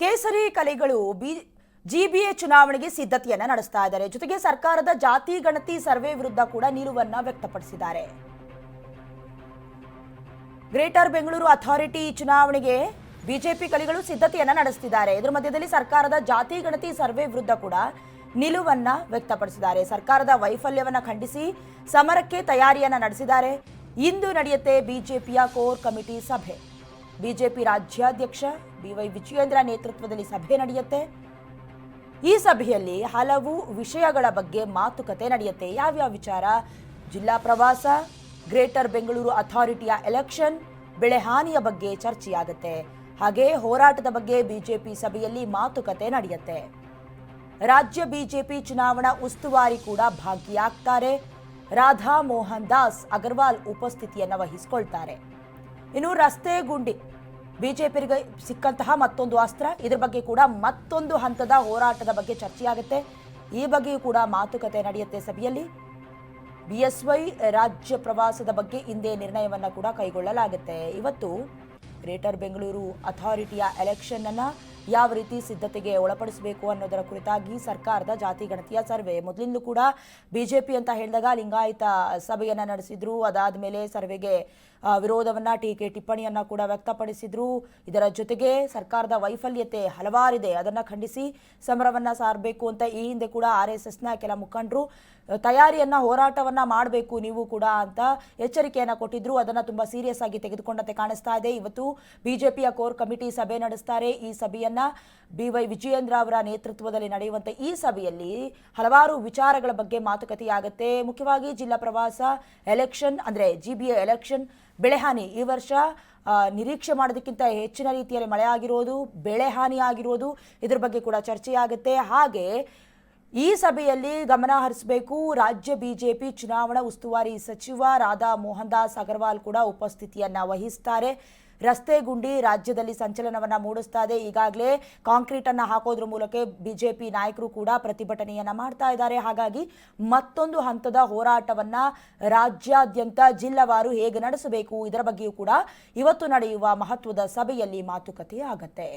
ಕೇಸರಿ ಕಲೆಗಳು B GBA ಚುನಾವಣೆಗೆ ಸಿದ್ಧತೆಯನ್ನ ನಡೆಸ್ತಾ ಇದ್ದಾರೆ. ಜೊತೆಗೆ ಸರ್ಕಾರದ ಜಾತಿ, ಗಣತಿ, ಸರ್ವೆ ವಿರುದ್ಧ ಕೂಡ ನಿಲುವನ್ನ ವ್ಯಕ್ತಪಡಿಸಿದ್ದಾರೆ. ಗ್ರೇಟರ್ ಬೆಂಗಳೂರು ಅಥಾರಿಟಿ ಚುನಾವಣೆಗೆ ಬಿಜೆಪಿ ಕಲಿಗಳು ಸಿದ್ಧತೆಯನ್ನ ನಡೆಸ್ತಿದ್ದಾರೆ. ಇದರ ಮಧ್ಯದಲ್ಲಿ ಸರ್ಕಾರದ ಜಾತಿ, ಗಣತಿ, ಸರ್ವೆ ವಿರುದ್ಧ ಕೂಡ ನಿಲುವನ್ನ ವ್ಯಕ್ತಪಡಿಸಿದ್ದಾರೆ. ಸರ್ಕಾರದ ವೈಫಲ್ಯವನ್ನ ಖಂಡಿಸಿ ಸಮರಕ್ಕೆ ತಯಾರಿಯನ್ನ ನಡೆಸಿದ್ದಾರೆ. ಇಂದು ನಡೆಯುತ್ತೆ ಬಿಜೆಪಿಯ ಕೋರ್ ಕಮಿಟಿ ಸಭೆ. ಬಿಜೆಪಿ ರಾಜ್ಯಾಧ್ಯಕ್ಷ ಬಿವೈ ವಿಜಯೇಂದ್ರ ನೇತೃತ್ವದಲ್ಲಿ ಸಭೆ ನಡೆಯುತ್ತೆ. ಈ ಸಭೆಯಲ್ಲಿ ಹಲವು ವಿಷಯಗಳ ಬಗ್ಗೆ ಮಾತುಕತೆ ನಡೆಯುತ್ತೆ. ಯಾವ್ಯಾವ ವಿಚಾರ? ಜಿಲ್ಲಾ ಪ್ರವಾಸ, ಗ್ರೇಟರ್ ಬೆಂಗಳೂರು ಅಥಾರಿಟಿಯ ಎಲೆಕ್ಷನ್, ಬೆಳೆ ಹಾನಿಯ ಬಗ್ಗೆ ಚರ್ಚೆಯಾಗುತ್ತೆ. ಹಾಗೆ ಹೋರಾಟದ ಬಗ್ಗೆ ಬಿಜೆಪಿ ಸಭೆಯಲ್ಲಿ ಮಾತುಕತೆ ನಡೆಯುತ್ತೆ. ರಾಜ್ಯ ಬಿಜೆಪಿ ಚುನಾವಣಾ ಉಸ್ತುವಾರಿ ಕೂಡ ಭಾಗಿಯಾಗ್ತಾರೆ. ರಾಧಾ ಮೋಹನ್ ದಾಸ್ ಅಗರ್ವಾಲ್ ಉಪಸ್ಥಿತಿಯನ್ನು ವಹಿಸಿಕೊಳ್ತಾರೆ. ಇನ್ನು ರಸ್ತೆ ಗುಂಡಿ. ಬಿಜೆಪಿಗೆ ಸಿಕ್ಕಂತಹ ಮತ್ತೊಂದು ಅಸ್ತ್ರ. ಇದ್ರ ಬಗ್ಗೆ ಕೂಡ ಮತ್ತೊಂದು ಹಂತದ ಹೋರಾಟದ ಬಗ್ಗೆ ಚರ್ಚೆಯಾಗುತ್ತೆ. ಈ ಬಗ್ಗೆಯೂ ಕೂಡ ಮಾತುಕತೆ ನಡೆಯುತ್ತೆ ಸಭೆಯಲ್ಲಿ. ಬಿಎಸ್ವೈ ರಾಜ್ಯ ಪ್ರವಾಸದ ಬಗ್ಗೆ ಹಿಂದೆ ನಿರ್ಣಯವನ್ನ ಕೂಡ ಕೈಗೊಳ್ಳಲಾಗುತ್ತೆ. ಇವತ್ತು ಗ್ರೇಟರ್ ಬೆಂಗಳೂರು ಅಥಾರಿಟಿಯ ಎಲೆಕ್ಷನ್ ಅನ್ನ ಯಾವ ರೀತಿ ಸಿದ್ಧತೆಗೆ ಒಳಪಡಿಸಬೇಕು ಅನ್ನೋದರ ಕುರಿತಾಗಿ ಸರ್ಕಾರದ ಜಾತಿ ಗಣತಿಯ ಸರ್ವೆ. ಮೊದಲಿಂದಲೂ ಕೂಡ ಬಿಜೆಪಿ ಅಂತ ಹೇಳಿದಾಗ ಲಿಂಗಾಯತ ಸಭೆಯನ್ನ ನಡೆಸಿದ್ರು. ಅದಾದ ಮೇಲೆ ಸರ್ವೆಗೆ ವಿರೋಧವನ್ನ, ಟೀಕೆ ಟಿಪ್ಪಣಿಯನ್ನ ಕೂಡ ವ್ಯಕ್ತಪಡಿಸಿದ್ರು. ಇದರ ಜೊತೆಗೆ ಸರ್ಕಾರದ ವೈಫಲ್ಯತೆ ಹಲವಾರಿದೆ. ಅದನ್ನ ಖಂಡಿಸಿ ಸಮರವನ್ನ ಸಾರಬೇಕು ಅಂತ ಈ ಹಿಂದೆ ಕೂಡ ಆರ್ ಎಸ್ ಎಸ್ನ ಕೆಲ ಮುಖಂಡರು ತಯಾರಿಯನ್ನ, ಹೋರಾಟವನ್ನ ಮಾಡಬೇಕು ನೀವು ಕೂಡ ಅಂತ ಎಚ್ಚರಿಕೆಯನ್ನ ಕೊಟ್ಟಿದ್ರು. ಅದನ್ನ ತುಂಬಾ ಸೀರಿಯಸ್ ಆಗಿ ತೆಗೆದುಕೊಂಡಂತೆ ಕಾಣಿಸ್ತಾ ಇದೆ. ಇವತ್ತು ಬಿಜೆಪಿಯ ಕೋರ್ ಕಮಿಟಿ ಸಭೆ ನಡೆಸ್ತಾರೆ. ಈ ಸಭೆಯನ್ನ ಬಿ ವೈ ವಿಜಯೇಂದ್ರ ಅವರ ನೇತೃತ್ವದಲ್ಲಿ ನಡೆಯುವಂತ ಈ ಸಭೆಯಲ್ಲಿ ಹಲವಾರು ವಿಚಾರಗಳ ಬಗ್ಗೆ ಮಾತುಕತೆಯಾಗುತ್ತೆ. ಮುಖ್ಯವಾಗಿ ಜಿಲ್ಲಾ ಪ್ರವಾಸ ಎಲೆಕ್ಷನ್ ಅಂದ್ರೆ ಜಿ ಬಿ ಎಲೆಕ್ಷನ್ ಬೆಳೆಹಾನಿ ಈ ವರ್ಷ ನಿರೀಕ್ಷೆ ಮಾಡೋದಕ್ಕಿಂತ ಹೆಚ್ಚಿನ ರೀತಿಯಲ್ಲಿ ಮಳೆ ಆಗಿರೋದು, ಬೆಳೆ ಹಾನಿ ಆಗಿರೋದು ಇದ್ರ ಬಗ್ಗೆ ಕೂಡ ಚರ್ಚೆಯಾಗುತ್ತೆ. ಹಾಗೆ ಈ ಸಭೆಯಲ್ಲಿ ಗಮನ ಹರಿಸಬೇಕು. ರಾಜ್ಯ ಬಿಜೆಪಿ ಚುನಾವಣಾ ಉಸ್ತುವಾರಿ ಸಚಿವ ರಾಧಾ ಮೋಹನ್ ದಾಸ್ ಅಗರ್ವಾಲ್ ಕೂಡ ಉಪಸ್ಥಿತಿಯನ್ನ ವಹಿಸ್ತಾರೆ. ರಸ್ತೆ ಗುಂಡಿ ರಾಜ್ಯದಲ್ಲಿ ಸಂಚಲನವನ್ನ ಮೂಡಿಸ್ತಾ ಇದೆ. ಈಗಾಗಲೇ ಕಾಂಕ್ರೀಟ್ ಅನ್ನ ಹಾಕೋದ್ರ ಮೂಲಕ ಬಿಜೆಪಿ ನಾಯಕರು ಕೂಡ ಪ್ರತಿಭಟನೆಯನ್ನ ಮಾಡ್ತಾ ಇದ್ದಾರೆ. ಹಾಗಾಗಿ ಮತ್ತೊಂದು ಹಂತದ ಹೋರಾಟವನ್ನ ರಾಜ್ಯಾದ್ಯಂತ ಜಿಲ್ಲಾವಾರು ಹೇಗೆ ನಡೆಸಬೇಕು ಇದರ ಬಗ್ಗೆಯೂ ಕೂಡ ಇವತ್ತು ನಡೆಯುವ ಮಹತ್ವದ ಸಭೆಯಲ್ಲಿ ಮಾತುಕತೆ ಆಗತ್ತೆ.